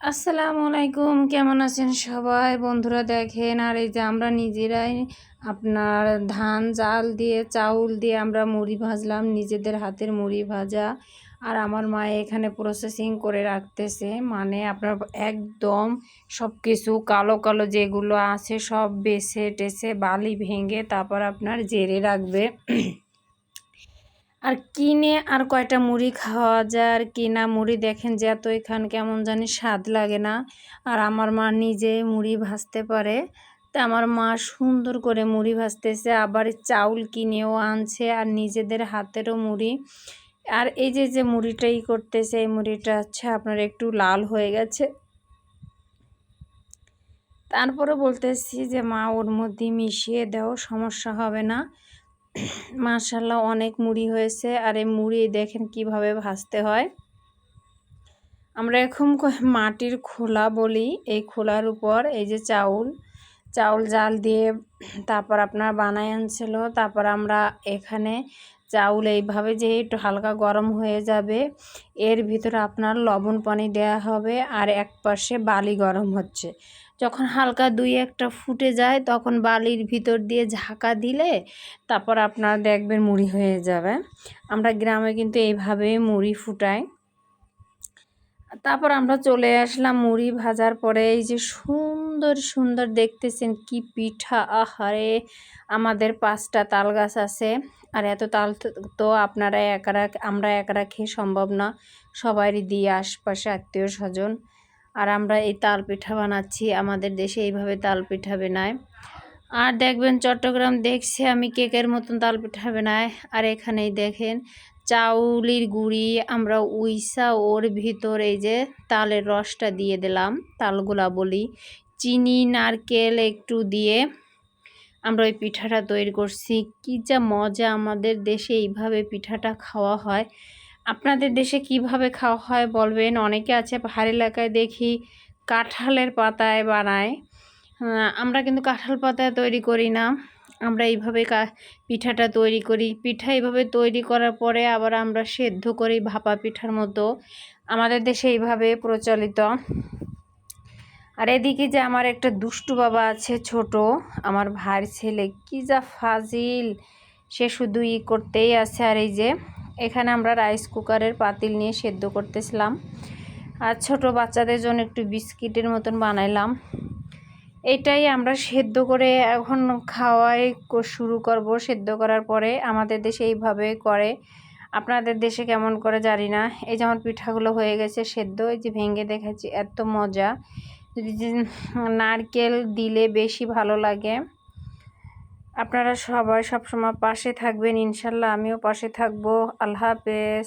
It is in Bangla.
আসসালামু আলাইকুম, কেমন আছেন সবাই? বন্ধুরা দেখেন, আর এই যে আমরা নিজেরাই আপনার ধান জাল দিয়ে, চাউল দিয়ে আমরা মুড়ি ভাজলাম, নিজেদের হাতের মুড়ি ভাজা। আর আমার মা এখানে প্রসেসিং করে রাখতেছে মানে আপনার একদম সব কিছু কালো কালো যেগুলো আছে সব বেছে টেছে বালি ভেঙে তারপর আপনার জেরে রাখবে। আর কিনে আর কয়টা মুড়ি খাওয়া যায় আর কিনা মুড়ি দেখেন যে এত এখান কেমন জানি স্বাদ লাগে না। আর আমার মা নিজে মুড়ি ভাজতে পারে। তা আমার মা সুন্দর করে মুড়ি ভাজতেছে, আবার চাউল কিনেও আনছে আর নিজেদের হাতেরও মুড়ি। আর এই যে যে মুড়িটাই করতেছে, এই মুড়িটা হচ্ছে আপনার একটু লাল হয়ে গেছে। তারপরে বলতেছি যে, মা, ওর মধ্যে মিশিয়ে দেও, সমস্যা হবে না। মাশাল্লাহ অনেক মুড়ি হয়েছে আর এই মুড়ি দেখেন কীভাবে ভাজতে হয়। আমরা এখন মাটির খোলা বলি, এই খোলার উপর এই যে চাউল চাউল জাল দিয়ে তারপর আপনার বানায় আনছিল, তারপর আমরা এখানে চাউল এইভাবে যে একটু হালকা গরম হয়ে যাবে, এর ভিতরে আপনার লবণ পানি দেওয়া হবে আর এক পাশে বালি গরম হচ্ছে। যখন হালকা দুই একটা ফুটে যায়, তখন বালির ভিতর দিয়ে ঝাঁকা দিলে তারপর আপনারা দেখবেন মুড়ি হয়ে যাবে। আমরা গ্রামে কিন্তু এইভাবে মুড়ি ফুটাই। তারপর আমরা চলে আসলাম মুড়ি ভাজার পরে, এই যে সুন্দর সুন্দর দেখতেছেন কি পিঠা, আহারে! আমাদের পাঁচটা তাল গাছ আছে। আর এত তাল তো আপনারা একারা আমরা একারা খেয়ে সম্ভব না। সবারই দিয়ে আশপাশে আত্মীয় স্বজন আর আমরা এই তাল পিঠা বানাচ্ছি। আমাদের দেশে এইভাবে তাল পিঠা বানায়। আর দেখবেন চট্টগ্রাম দেখছে আমি কেকের মতন তাল পিঠা বানায়। আর এখানেই দেখেন চাউলির গুঁড়ি, আমরা উইসা ওর ভিতর এই যে তালের রসটা দিয়ে দিলাম, তালগুলা বলি। চিনি, নারকেল একটু দিয়ে আমরা ওই পিঠাটা তৈরি করছি। কী যা মজা আমাদের দেশে এইভাবে পিঠাটা খাওয়া হয়। আপনাদের দেশে কীভাবে খাওয়া হয় বলবেন? অনেকে আছে পাহাড় এলাকায় দেখি কাঁঠালের পাতায় বানায়। আমরা কিন্তু কাঁঠাল পাতায় তৈরি করি না। আমরা এইভাবে পিঠাটা তৈরি করি। পিঠা এইভাবে তৈরি করার পরে আবার আমরা সেদ্ধ করি ভাপা পিঠার মতো। আমাদের দেশে এইভাবে প্রচলিত। আর এদিকে যে আমার একটা দুষ্টু বাবা আছে ছোট, আমার ভাইয়ের ছেলে কি যা ফাজিল। সে শুধু ই করতেই আছে আর এই যে এখানে আমরা রাইস কুকারের পাতিল নিয়ে সেদ্ধ করতেছিলাম। আর ছোট বাচ্চাদের জন্য একটু বিস্কিটের মতন বানাইলাম। এটাই আমরা সেদ্ধ করে এখন খাওয়াই শুরু করব সেদ্ধ করার পরে। আমাদের দেশে এইভাবে করে। আপনাদের দেশে কেমন করে জানি না। এই যেমন পিঠাগুলো হয়ে গেছে সেদ্ধ, এই যে ভেঙে দেখাচ্ছি, এত মজা। নারকেল দিলে বেশি ভালো লাগে। আপনারা সবাই সবসময় পাশে থাকবেন ইনশাল্লাহ আমিও পাশে থাকব। আল্লাহ হাফেজ।